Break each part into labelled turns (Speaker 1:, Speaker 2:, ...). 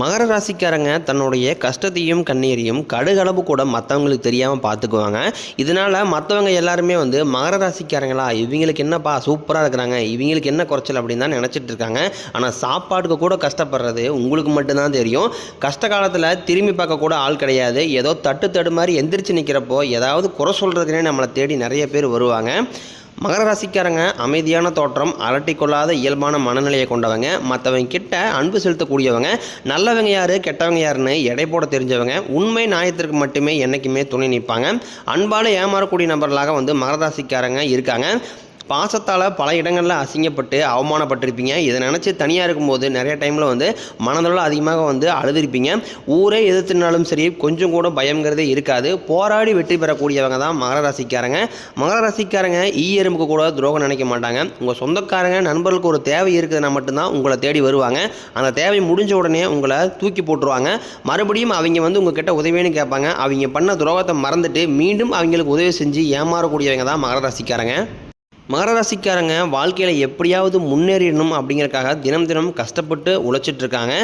Speaker 1: மகர ராசிக்காரங்க தன்னுடைய கஷ்டத்தையும் கண்ணீரையும் கடுகளவு கூட மற்றவங்களுக்கு தெரியாமல் பார்த்துக்குவாங்க இதனால் மற்றவங்க எல்லாருமே வந்து மகர ராசிக்காரங்களா இவங்களுக்கு என்னப்பா சூப்பராக இருக்கிறாங்க இவங்களுக்கு என்ன குறைச்சல் அப்படின்னு தான் நினச்சிட்டு இருக்காங்க. ஆனால் சாப்பாட்டுக்கு கூட கஷ்டப்படுறது உங்களுக்கு மட்டும்தான் தெரியும். கஷ்ட காலத்தில் திரும்பி பார்க்க கூட ஆள் கிடையாது. ஏதோ தட்டு தடு மாதிரி எந்திரிச்சு நிற்கிறப்போ ஏதாவது குறை சொல்கிறதுனே நம்மளை தேடி நிறைய பேர் வருவாங்க. மகர ராசிக்காரங்க அமைதியான தோற்றம் அலட்டிக்கொள்ளாத இயல்பான மனநிலையை கொண்டவங்க மற்றவங்க கிட்ட அன்பு செலுத்தக்கூடியவங்க நல்லவங்க யார் கெட்டவங்க யாருன்னு எடை போட தெரிஞ்சவங்க உண்மை நியாயத்திற்கு மட்டுமே என்றைக்குமே துணை நிற்பாங்க. அன்பால் ஏமாறக்கூடிய நபர்களாக வந்து மகர ராசிக்காரங்க இருக்காங்க. பாசத்தால் பல இடங்களில் அசிங்கப்பட்டு அவமானப்பட்டிருப்பீங்க. இதை நினச்சி தனியாக இருக்கும்போது நிறைய டைமில் வந்து மனதளவில் அதிகமாக வந்து அழுதுருப்பீங்க. ஊரே எதிர்த்துனாலும் சரி கொஞ்சம் கூட பயங்கிறதே இருக்காது. போராடி வெற்றி பெறக்கூடியவங்க தான் மகர ராசிக்காரங்க. மகர ராசிக்காரங்க ஈ எறும்புக்கு கூட துரோகம் நினைக்க மாட்டாங்க. உங்கள் சொந்தக்காரங்க நண்பர்களுக்கு ஒரு தேவை இருக்குதுன்னா மட்டும்தான் உங்களை தேடி வருவாங்க. அந்த தேவை முடிஞ்ச உடனே உங்களை தூக்கி போட்டுருவாங்க. மறுபடியும் அவங்க வந்து உங்ககிட்ட உதவின்னு கேட்பாங்க. அவங்க பண்ண துரோகத்தை மறந்துட்டு மீண்டும் அவங்களுக்கு உதவி செஞ்சு ஏமாறக்கூடியவங்க தான் மகர ராசிக்காரங்க. மகர ராசிக்காரங்க வாழ்க்கையில் எப்படியாவது முன்னேறிடணும் அப்படிங்கிறக்காக தினம் தினம் கஷ்டப்பட்டு உழைச்சிட்டு இருக்காங்க.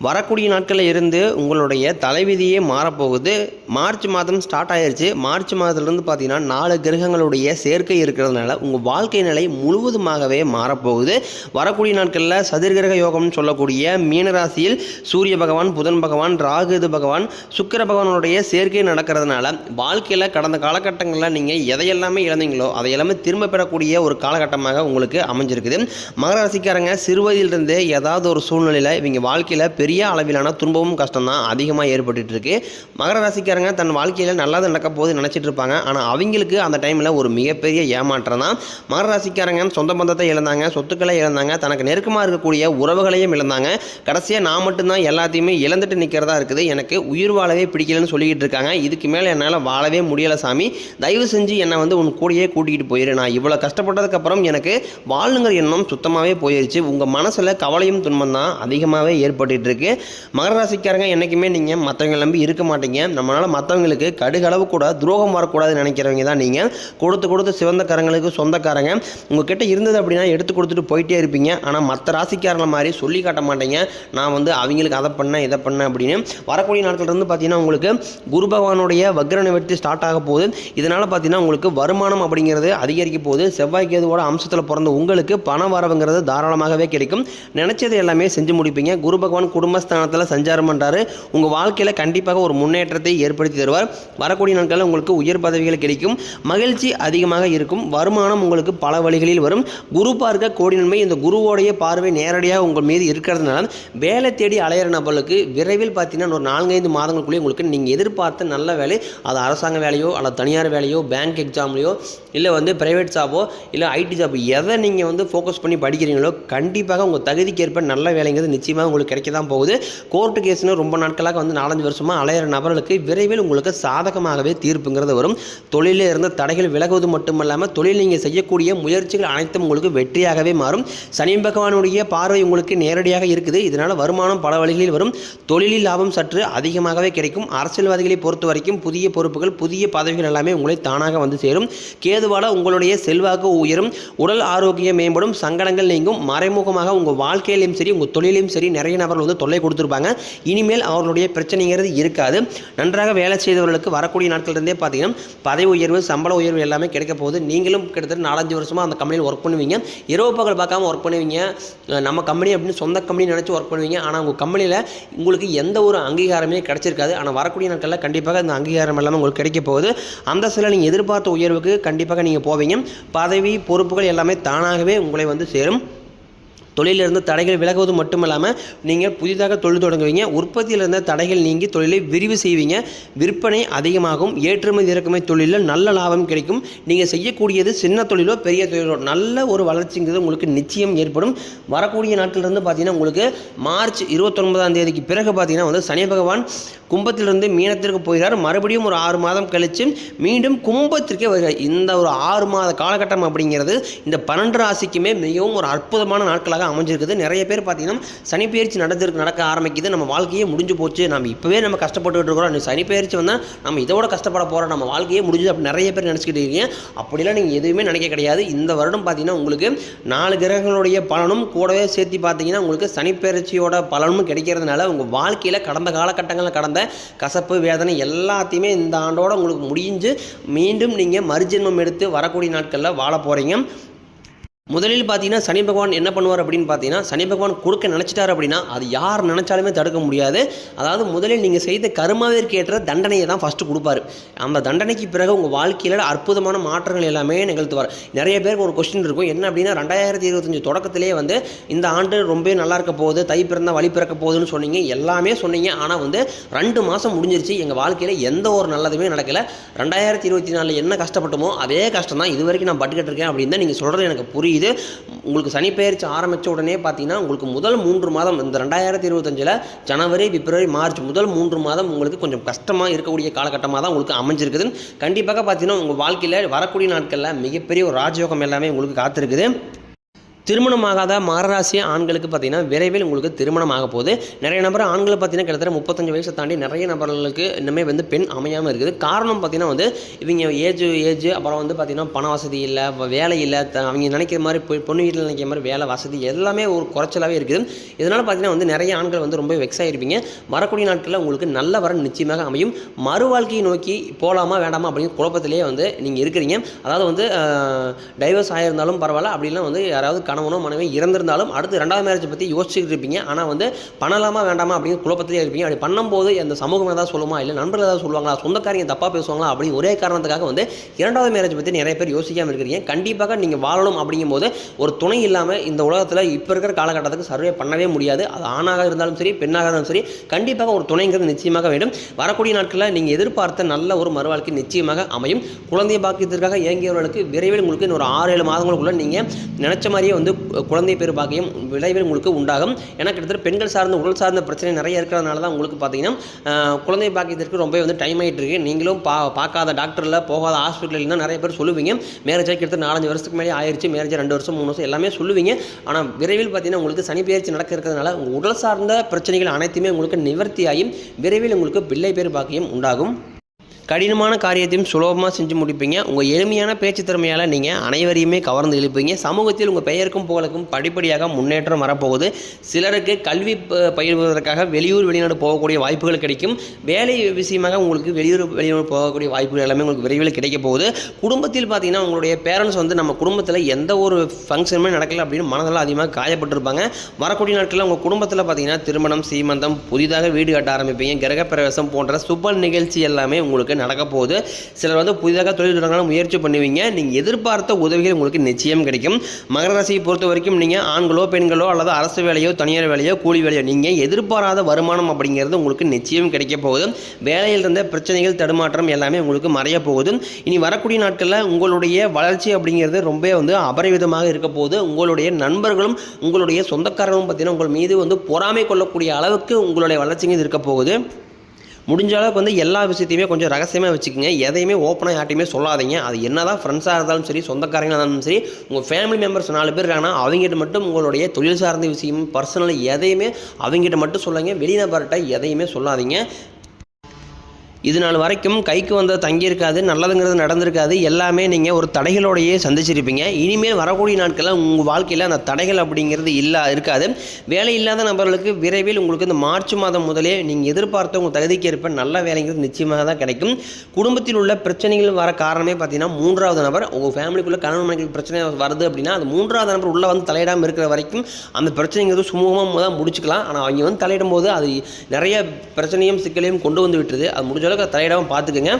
Speaker 1: வரக்கூடிய நாட்களில் இருந்து உங்களுடைய தலைவிதியே மாறப்போகுது. மார்ச் மாதம் ஸ்டார்ட் ஆயிடுச்சு மார்ச் மாதத்துலேருந்து பார்த்தீங்கன்னா நாலு கிரகங்களுடைய சேர்க்கை இருக்கிறதுனால உங்கள் வாழ்க்கை நிலை முழுவதுமாகவே மாறப்போகுது. வரக்கூடிய நாட்களில் சதுர்கிரக யோகம்னு சொல்லக்கூடிய மீனராசியில் சூரிய பகவான் புதன் பகவான் ராகுது பகவான் சுக்கிர பகவானுடைய சேர்க்கை நடக்கிறதுனால வாழ்க்கையில் கடந்த காலகட்டங்களில் நீங்கள் எதையெல்லாமே இழந்தீங்களோ அதையெல்லாமே திரும்ப பெறக்கூடிய ஒரு காலகட்டமாக உங்களுக்கு அமைஞ்சிருக்குது. மகராசிக்காரங்க சிறுவயதிலிருந்தே ஏதாவது ஒரு சூழ்நிலையில் இவங்க வாழ்க்கையில் பெரிய அளவிலான துன்பமும் கஷ்டம் தான் அதிகமாக ஏற்பட்டுட்டு இருக்கு மகர ராசிக்காரங்க தன் வாழ்க்கையில் நல்லது நடக்க போது நினச்சிட்டு இருப்பாங்க. ஆனால் அவங்களுக்கு அந்த டைமில் ஒரு மிகப்பெரிய ஏமாற்றம் தான் மகர ராசிக்காரங்க சொந்த பந்தத்தை இழந்தாங்க சொத்துக்களை இழந்தாங்க தனக்கு நெருக்கமாக இருக்கக்கூடிய உறவுகளையும் இழந்தாங்க. கடைசியாக நான் மட்டும்தான் எல்லாத்தையுமே இழந்துட்டு நிற்கிறதா இருக்குது. எனக்கு உயிர் வாழவே பிடிக்கலன்னு சொல்லிக்கிட்டு இருக்காங்க. இதுக்கு மேலே என்னால் வாழவே முடியலை சாமி. தயவு செஞ்சு என்னை வந்து உன் கூடயே கூட்டிகிட்டு போயிரு. நான் இவ்வளோ கஷ்டப்பட்டதுக்கப்புறம் எனக்கு வாழணுங்கிற எண்ணம் சுத்தமாகவே போயிருச்சு. உங்கள் மனசில் கவலையும் துன்பம் தான் அதிகமாகவே ஏற்பட்டுட்டு இருக்கு. மகர ராசிக்காரங்க என்றைக்குமே நீங்கள் மற்றவங்க நம்பி இருக்க மாட்டீங்க. நம்மளால் மற்றவங்களுக்கு கடுகளவு கூட துரோகம் வரக்கூடாதுன்னு நினைக்கிறவங்க தான் நீங்கள் கொடுத்து கொடுத்து சிவந்த கரங்களுக்கு சொந்தக்காரங்க. உங்ககிட்ட இருந்தது அப்படின்னா எடுத்து கொடுத்துட்டு போயிட்டே இருப்பீங்க. ஆனால் மற்ற ராசிக்காரங்கள மாதிரி சொல்லி காட்ட மாட்டீங்க. நான் வந்து அவங்களுக்கு அதை பண்ணேன் இதை பண்ணேன் அப்படின்னு. வரக்கூடிய நாட்கள்லேருந்து பார்த்தீங்கன்னா உங்களுக்கு குரு பகவானுடைய வக்ர நிவர்த்தி ஸ்டார்ட் ஆக போகுது. இதனால் பார்த்தீங்கன்னா உங்களுக்கு வருமானம் அப்படிங்கிறது அதிகரிக்க போகுது. செவ்வாய் கேதுவோட அம்சத்தில் பிறந்த உங்களுக்கு பண வரவுங்கிறது தாராளமாகவே கிடைக்கும். நினச்சது எல்லாமே செஞ்சு முடிப்பீங்க. குரு பகவான் குடும்பஸ்தானத்தில் சஞ்சாரம் பண்ணுறாரு உங்கள் வாழ்க்கையில் கண்டிப்பாக ஒரு முன்னேற்றத்தை ஏற்படுத்தி தருவார். வரக்கூடிய நாட்களில் உங்களுக்கு உயர் பதவிகள் கிடைக்கும். மகிழ்ச்சி அதிகமாக இருக்கும். வருமானம் உங்களுக்கு பல வழிகளில் வரும். குரு பார்க்க கோடி நன்மை. இந்த குருவோடைய பார்வை நேரடியாக உங்கள் மீது இருக்கிறதுனால வேலை தேடி அலையிற நபர்களுக்கு விரைவில் பார்த்தீங்கன்னா ஒரு நான்கைந்து மாதங்களுக்குள்ளே உங்களுக்கு நீங்கள் எதிர்பார்த்த நல்ல வேலை. அது அரசாங்க வேலையோ அல்லது தனியார் வேலையோ பேங்க் எக்ஸாம்லையோ இல்லை வந்து ப்ரைவேட் ஜாபோ இல்லை ஐடி ஜாப் எதை நீங்கள் வந்து ஃபோக்கஸ் பண்ணி படிக்கிறீங்களோ கண்டிப்பாக உங்கள் தகுதிக்கேற்ப நல்ல வேலைங்கிறது நிச்சயமாக உங்களுக்கு கிடைக்க தான் போகுது. கோர்ட்டு கேஸ்னு ரொம்ப நாட்களாக வந்து நாலஞ்சு வருஷமாக அலையிற நபர்களுக்கு விரைவில் உங்களுக்கு சாதகமாகவே தீர்ப்புங்கிறது வரும். தொழிலில் இருந்த தடைகள் விலகுவது மட்டுமல்லாமல் தொழில் நீங்கள் செய்யக்கூடிய முயற்சிகள் அனைத்தும் உங்களுக்கு வெற்றியாகவே மாறும். சனி பகவானுடைய பார்வை உங்களுக்கு நேரடியாக இருக்குது. இதனால் வருமானம் பல வழிகளில் வரும். தொழிலில் லாபம் சற்று அதிகமாகவே கிடைக்கும். அரசியல்வாதிகளை பொறுத்த வரைக்கும் புதிய பொறுப்புகள் புதிய பதவிகள் எல்லாமே உங்களை தானாக வந்து சேரும். கேதுவால உங்களுடைய செல்வாக்கு உயரும். உடல் ஆரோக்கியம் மேம்படும். சங்கடங்கள் நீங்கும். மறைமுகமாக உங்கள் வாழ்க்கையிலையும் சரி உங்கள் தொழிலையும் சரி நிறைய நபர்கள் வந்து தொல்லை கொடுத்துருப்பாங்க. இனிமேல் அவர்களுடைய பிரச்சனைங்கிறது இருக்காது. நன்றாக வேலை செய்தவர்களுக்கு வரக்கூடிய நாட்கள்லேருந்தே பார்த்தீங்கன்னா பதவி உயர்வு சம்பள உயர்வு எல்லாமே கிடைக்க போகுது. நீங்களும் கிட்டத்தட்ட நாலஞ்சு வருஷமாக அந்த கம்பெனியில் ஒர்க் பண்ணுவீங்க. இரவு பகல் பார்க்காம ஒர்க் பண்ணுவீங்க. நம்ம கம்பெனி அப்படின்னு சொந்த கம்பெனி நினச்சி ஒர்க் பண்ணுவீங்க. ஆனால் உங்கள் கம்பெனியில் உங்களுக்கு எந்த ஒரு அங்கீகாரமே கிடைச்சிருக்காது. ஆனால் வரக்கூடிய நாட்களில் கண்டிப்பாக அந்த அங்கீகாரம் எல்லாமே உங்களுக்கு கிடைக்க போகுது. அந்த சில நீங்கள் எதிர்பார்த்த உயர்வுக்கு கண்டிப்பாக நீங்கள் போவீங்க. பதவி பொறுப்புகள் எல்லாமே தானாகவே உங்களை வந்து சேரும். தொழிலிருந்து தடைகள் விலகுவது மட்டுமல்லாமல் நீங்கள் புதிதாக தொழில் தொடங்குவீங்க. உற்பத்தியில் இருந்த தடைகள் நீங்கி தொழிலை விரிவு செய்வீங்க. விற்பனை அதிகமாகும். ஏற்றுமதி இறக்குமதி தொழிலில் நல்ல லாபம் கிடைக்கும். நீங்கள் செய்யக்கூடியது சின்ன தொழிலோ பெரிய தொழிலோ நல்ல ஒரு வளர்ச்சிங்கிறது உங்களுக்கு நிச்சயம் ஏற்படும். வரக்கூடிய நாட்களிலிருந்து பார்த்தீங்கன்னா உங்களுக்கு மார்ச் இருபத்தொன்பதாம் தேதிக்கு பிறகு பார்த்தீங்கன்னா வந்து சனி பகவான் கும்பத்திலிருந்து மீனத்திற்கு போகிறார். மறுபடியும் ஒரு ஆறு மாதம் கழித்து மீண்டும் கும்பத்திற்கே வருகிறார். இந்த ஒரு ஆறு மாத காலகட்டம் அப்படிங்கிறது இந்த பன்னெண்டு ராசிக்குமே மிகவும் ஒரு அற்புதமான நாட்களாக நிச்சயமாக அமைஞ்சிருக்குது. நிறைய பேர் பார்த்தீங்கன்னா சனிப்பெயர்ச்சி நடந்திருக்கு நடக்க ஆரம்பிக்குது. நம்ம வாழ்க்கையே முடிஞ்சு போச்சு. நம்ம இப்போவே நம்ம கஷ்டப்பட்டுக்கிட்டு இருக்கிறோம். சனிப்பெயர்ச்சி வந்தால் நம்ம இதோட கஷ்டப்பட போகிறோம் நம்ம வாழ்க்கையே முடிஞ்சு அப்படி நிறைய பேர் நினச்சிக்கிட்டு இருக்கீங்க. அப்படிலாம் நீங்கள் எதுவுமே நினைக்க கிடையாது. இந்த வருடம் பார்த்தீங்கன்னா உங்களுக்கு நாலு கிரகங்களுடைய பலனும் கூடவே சேர்த்து பார்த்தீங்கன்னா உங்களுக்கு சனிப்பெயர்ச்சியோட பலனும் கிடைக்கிறதுனால உங்கள் வாழ்க்கையில் கடந்த காலகட்டங்களில் கடந்த கசப்பு வேதனை எல்லாத்தையுமே இந்த ஆண்டோட உங்களுக்கு முடிஞ்சு மீண்டும் நீங்கள் மறுஜென்மம் எடுத்து வரக்கூடிய நாட்களில் வாழ போகிறீங்க முதலில் பார்த்தீங்கன்னா சனி பகவான் என்ன பண்ணுவார் அப்படின்னு பார்த்தீங்கன்னா சனி பகவான் கொடுக்க நினச்சிட்டார் அப்படின்னா அது யார் நினச்சாலுமே தடுக்க முடியாது. அதாவது முதலில் நீங்கள் செய்த கருமாவிற்கு ஏற்ற தண்டனையை தான் ஃபஸ்ட்டு கொடுப்பாரு. அந்த தண்டனைக்கு பிறகு உங்கள் வாழ்க்கையில் அற்புதமான மாற்றங்கள் எல்லாமே நிகழ்த்துவார். நிறைய பேருக்கு ஒரு கொஸ்டின் இருக்கும். என்ன அப்படின்னா ரெண்டாயிரத்தி இருபத்தஞ்சு தொடக்கத்திலேயே வந்து இந்த ஆண்டு ரொம்ப நல்லா இருக்க போகுது தை பிறந்தால் வழி பிறக்க போகுதுன்னு சொன்னீங்க. எல்லாமே சொன்னீங்க. ஆனால் வந்து ரெண்டு மாதம் முடிஞ்சிருச்சு. எங்கள் வாழ்க்கையில் எந்த ஒரு நல்லதுமே நடக்கலை. ரெண்டாயிரத்தி இருபத்தி நாலில் என்ன கஷ்டப்பட்டோமோ அதே கஷ்டம் தான் இது வரைக்கும் நான் பட்டுக்கிட்டு இருக்கேன் அப்படின்னு தான் நீங்கள் சொல்கிறது எனக்கு புரியும் புரியுது. உங்களுக்கு சனிப்பெயர்ச்சி ஆரம்பித்த உடனே பார்த்தீங்கன்னா உங்களுக்கு முதல் மூன்று மாதம் இந்த ரெண்டாயிரத்தி இருபத்தஞ்சில் ஜனவரி பிப்ரவரி மார்ச் முதல் மூன்று மாதம் உங்களுக்கு கொஞ்சம் கஷ்டமாக இருக்கக்கூடிய காலகட்டமாக தான் உங்களுக்கு அமைஞ்சிருக்குது. கண்டிப்பாக பார்த்தீங்கன்னா உங்கள் வாழ்க்கையில் வரக்கூடிய நாட்களில் மிகப்பெரிய ஒரு ராஜயோகம் எல்லாமே உங்களுக்கு காத்திருக்குது. திருமணமாகாத மாரராசி ஆண்களுக்கு பார்த்தீங்கன்னா விரைவில் உங்களுக்கு திருமணம் ஆக போகுது. நிறைய நபர் ஆண்களை பார்த்தீங்கன்னா கிட்டத்தட்ட முப்பத்தஞ்சு வயசை தாண்டி நிறைய நபர்களுக்கு இன்னுமே வந்து பெண் அமையாமல் இருக்குது. காரணம் பார்த்தீங்கன்னா வந்து இவங்க ஏஜ் ஏஜ் அப்புறம் வந்து பார்த்தீங்கன்னா பண வசதி இல்லை வேலை இல்லை த- அவங்க நினைக்கிற மாதிரி பொ- பொண்ணு வீட்டில் நினைக்கிற மாதிரி வேலை வசதி எல்லாமே ஒரு குறைச்சலாகவே இருக்குது. இதனால் பார்த்தீங்கன்னா வந்து நிறைய ஆண்கள் வந்து ரொம்ப வெக்ஸ் ஆகிருப்பீங்க வரக்கூடிய நாட்களில் உங்களுக்கு நல்ல வரன் நிச்சயமாக அமையும். மறு வாழ்க்கையை நோக்கி போகலாமா வேண்டாமா அப்படின்னு குழப்பத்திலேயே வந்து நீங்கள் இருக்கிறீங்க. அதாவது வந்து டைவர்ஸ் ஆகியிருந்தாலும் பரவாயில்ல அப்படிலாம் வந்து யாராவது கணவனோ மனைவி இறந்திருந்தாலும் அடுத்து ரெண்டாவது மேரேஜ் பற்றி யோசிச்சுட்டு இருப்பீங்க. ஆனால் வந்து பண்ணலாமா வேண்டாமா அப்படின்னு குழப்பத்திலே இருப்பீங்க. அப்படி பண்ணும்போது அந்த சமூகம் ஏதாவது சொல்லுமா? இல்லை நண்பர்கள் ஏதாவது சொல்லுவாங்களா? சொந்தக்காரங்க தப்பாக பேசுவாங்களா? அப்படின்னு ஒரே காரணத்துக்காக வந்து இரண்டாவது மேரேஜ் பற்றி நிறைய பேர் யோசிக்காமல் இருக்கிறீங்க. கண்டிப்பாக நீங்கள் வாழணும் அப்படிங்கும்போது ஒரு துணை இல்லாமல் இந்த உலகத்தில் இப்போ இருக்கிற காலகட்டத்துக்கு சர்வே பண்ணவே முடியாது. அது ஆணாக இருந்தாலும் சரி பெண்ணாக இருந்தாலும் சரி கண்டிப்பாக ஒரு துணைங்கிறது நிச்சயமாக வேண்டும். வரக்கூடிய நாட்களில் நீங்கள் எதிர்பார்த்த நல்ல ஒரு மறுவாழ்க்கை நிச்சயமாக அமையும். குழந்தை பாக்கியத்திற்காக இயங்கியவர்களுக்கு விரைவில் உங்களுக்கு இன்னொரு ஆறு ஏழு மாதங்களுக்குள்ள நீங்கள் நினச்ச மாதிரியே வந்து வந்து குழந்தை பேர் பாக்கியம் விளைவில் உங்களுக்கு உண்டாகும். ஏன்னா கிட்டத்தட்ட பெண்கள் சார்ந்த உடல் சார்ந்த பிரச்சனை நிறைய இருக்கிறதுனால தான் உங்களுக்கு பார்த்தீங்கன்னா குழந்தை பாக்கியத்திற்கு ரொம்ப வந்து டைம் ஆகிட்டு இருக்கு. நீங்களும் பா பார்க்காத டாக்டரில் போகாத ஹாஸ்பிட்டலில் தான் நிறைய பேர் சொல்லுவீங்க. மேரேஜ் ஆகி கிட்டத்தட்ட நாலஞ்சு வருஷத்துக்கு மேலே ஆயிடுச்சு மேரேஜ் ரெண்டு வருஷம் மூணு வருஷம் எல்லாமே சொல்லுவீங்க. ஆனால் விரைவில் பார்த்தீங்கன்னா உங்களுக்கு சனி பயிற்சி நடக்க இருக்கிறதுனால உங்கள் உடல் சார்ந்த பிரச்சனைகள் அனைத்துமே உங்களுக்கு நிவர்த்தியாகி விரைவில் உங்களுக்கு பிள்ளை பேர் பாக்கியம் உண்டாகும். கடினமான காரியத்தையும் சுலபமாக செஞ்சு முடிப்பீங்க. உங்கள் எளிமையான பேச்சு திறமையால் நீங்கள் அனைவரையுமே கவர்ந்து இழுப்பீங்க. சமூகத்தில் உங்கள் பெயருக்கும் புகழுக்கும் படிப்படியாக முன்னேற்றம் வரப்போகுது. சிலருக்கு கல்வி ப- வெளியூர் வெளிநாடு போகக்கூடிய வாய்ப்புகள் கிடைக்கும். வேலை விஷயமாக உங்களுக்கு வெளியூர் வெளியூர் போகக்கூடிய வாய்ப்புகள் எல்லாமே உங்களுக்கு விரைவில் கிடைக்க போகுது. குடும்பத்தில் பார்த்தீங்கன்னா உங்களுடைய பேரண்ட்ஸ் வந்து நம்ம குடும்பத்தில் எந்த ஒரு ஃபங்க்ஷனுமே நடக்கல அப்படின்னு மனதெல்லாம் அதிகமாக காயப்பட்டிருப்பாங்க. வரக்கூடிய நாட்களில் உங்கள் குடும்பத்தில் பார்த்தீங்கன்னா திருமணம் சீமந்தம் புதிதாக வீடு கட்ட ஆரம்பிப்பீங்க. கிரகப்பிரவேசம் போன்ற சுப நிகழ்ச்சி எல்லாமே உங்களுக்கு நடக்க போகுது சிலர் வந்து புதிதாக தொழில் தொடங்கலாம் முயற்சி பண்ணுவீங்க. நீங்கள் எதிர்பார்த்த உதவிகள் உங்களுக்கு நிச்சயம் கிடைக்கும். மகர ராசியை பொறுத்த வரைக்கும் நீங்கள் ஆண்களோ பெண்களோ அல்லது அரசு வேலையோ தனியார் வேலையோ கூலி வேலையோ நீங்கள் எதிர்பாராத வருமானம் அப்படிங்கிறது உங்களுக்கு நிச்சயம் கிடைக்க போகுது. வேலையில் இருந்த பிரச்சனைகள் தடுமாற்றம் எல்லாமே உங்களுக்கு மறைய போகுது. இனி வரக்கூடிய நாட்களில் உங்களுடைய வளர்ச்சி அப்படிங்கிறது ரொம்ப வந்து அபரிவிதமாக இருக்க போகுது. உங்களுடைய நண்பர்களும் உங்களுடைய சொந்தக்காரர்களும் பார்த்தீங்கன்னா உங்கள் மீது வந்து பொறாமை கொள்ளக்கூடிய அளவுக்கு உங்களுடைய வளர்ச்சிங்கிறது இருக்க போகுது. முடிஞ்ச அளவுக்கு வந்து எல்லா விஷயத்தையுமே கொஞ்சம் ரகசியமாக வச்சுக்கோங்க. எதையுமே ஓப்பனாக யார்ட்டையுமே சொல்லாதீங்க. அது என்ன தான் ஃப்ரெண்ட்ஸாக இருந்தாலும் சரி சொந்தக்காரங்களாக இருந்தாலும் சரி உங்கள் ஃபேமிலி மெம்பர்ஸ் நாலு பேர் இருக்காங்கன்னா அவங்ககிட்ட மட்டும் உங்களுடைய தொழில் சார்ந்த விஷயம் பர்சனல் எதையுமே அவங்ககிட்ட மட்டும் சொல்லுங்கள் வெளிநபர்கிட்ட எதையுமே சொல்லாதீங்க. இது நாள் வரைக்கும் கைக்கு வந்தது தங்கியிருக்காது நல்லதுங்கிறது நடந்திருக்காது. எல்லாமே நீங்கள் ஒரு தடைகளோடையே சந்திச்சிருப்பீங்க. இனிமேல் வரக்கூடிய நாட்களில் உங்கள் வாழ்க்கையில் அந்த தடைகள் அப்படிங்கிறது இல்லா இருக்காது. வேலை இல்லாத நபர்களுக்கு விரைவில் உங்களுக்கு இந்த மார்ச் மாதம் முதலே நீங்கள் எதிர்பார்த்த உங்கள் தகுதிக்கு ஏற்ப நல்ல வேலைங்கிறது நிச்சயமாக தான் கிடைக்கும். குடும்பத்தில் உள்ள பிரச்சனைகள் வர காரணமே பார்த்தீங்கன்னா மூன்றாவது நபர் உங்கள் ஃபேமிலிக்குள்ளே கணவன் மனைவி பிரச்சனை வருது அப்படின்னா அது மூன்றாவது நபர் உள்ளே வந்து தலையிடாமல் இருக்கிற வரைக்கும் அந்த பிரச்சனைங்கிறது சுமூகமாக தான் முடிச்சுக்கலாம். ஆனால் அவங்க வந்து தலையிடும் போது அது நிறைய பிரச்சனையும் சிக்கலையும் கொண்டு வந்து விட்டுருது. அது முடிஞ்சாலும் அளவுக்கு தலையிடாமல் பார்த்துக்குங்க.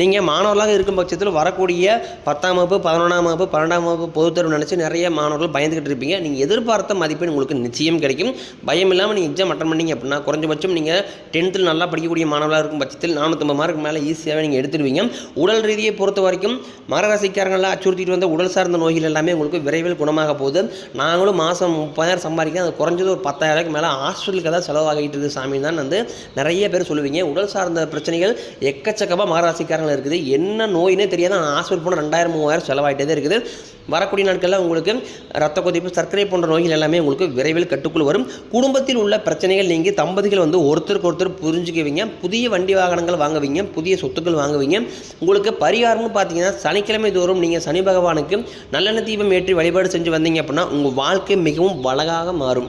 Speaker 1: நீங்கள் மாணவர்களாக இருக்கும் பட்சத்தில் வரக்கூடிய பத்தாம் வகுப்பு பதினொன்றாம் வகுப்பு பன்னெண்டாம் வகுப்பு பொதுத்தேர்வு நினச்சி நிறைய மாணவர்கள் பயந்துக்கிட்டு இருப்பீங்க. நீங்கள் எதிர்பார்த்த மதிப்பெண் உங்களுக்கு நிச்சயம் கிடைக்கும். பயம் இல்லாமல் நீங்கள் எக்ஸாம் அட்டன் பண்ணீங்க அப்படின்னா குறைஞ்சபட்சம் நீங்கள் டென்த்தில் நல்லா படிக்கக்கூடிய மாணவர்களாக இருக்கும் பட்சத்தில் நானூற்றம்பது மார்க் மேலே ஈஸியாகவே நீங்கள் எடுத்துருவீங்க உடல் ரீதியை பொறுத்த வரைக்கும் மகராசிக்காரங்களாம் அச்சுறுத்திட்டு வந்த உடல் சார்ந்த நோய்கள் எல்லாமே உங்களுக்கு விரைவில் குணமாக போகுது. நாங்களும் மாதம் முப்பதாயிரம் சம்பாதிக்கிறோம். அது குறைஞ்சது ஒரு பத்தாயிரம் மேலே ஹாஸ்பிட்டலுக்கு தான் செலவாகிட்டு இருக்குது சாமி தான் வந்து நிறைய பேர் சொல்லுவீங்க. உடல் சார்ந்த பிரச்சனைகள் எக்கச்சக்கமாக மகராசிக்காரங்கள் இருக்குது. என்ன நோயினே தெரியாத. ஹாஸ்பிட்டல் போனால் ரெண்டாயிரம் மூவாயிரம் செலவாயிட்டே தான் இருக்குது. வரக்கூடிய நாட்களில் உங்களுக்கு ரத்த கொதிப்பு சர்க்கரை போன்ற நோய்கள் எல்லாமே உங்களுக்கு விரைவில் கட்டுக்குள் வரும். குடும்பத்தில் உள்ள பிரச்சனைகள் நீங்கி தம்பதிகள் வந்து ஒருத்தருக்கு ஒருத்தர் புரிஞ்சுக்குவீங்க. புதிய வண்டி வாகனங்கள் வாங்குவீங்க. புதிய சொத்துக்கள் வாங்குவீங்க. உங்களுக்கு பரிகாரம்னு பார்த்தீங்கன்னா சனிக்கிழமை தோறும் நீங்கள் சனி பகவானுக்கு நல்லெண்ணெய் தீபம் ஏற்றி வழிபாடு செஞ்சு வந்தீங்க அப்படின்னா உங்கள் வாழ்க்கை மிகவும் அழகாக மாறும்.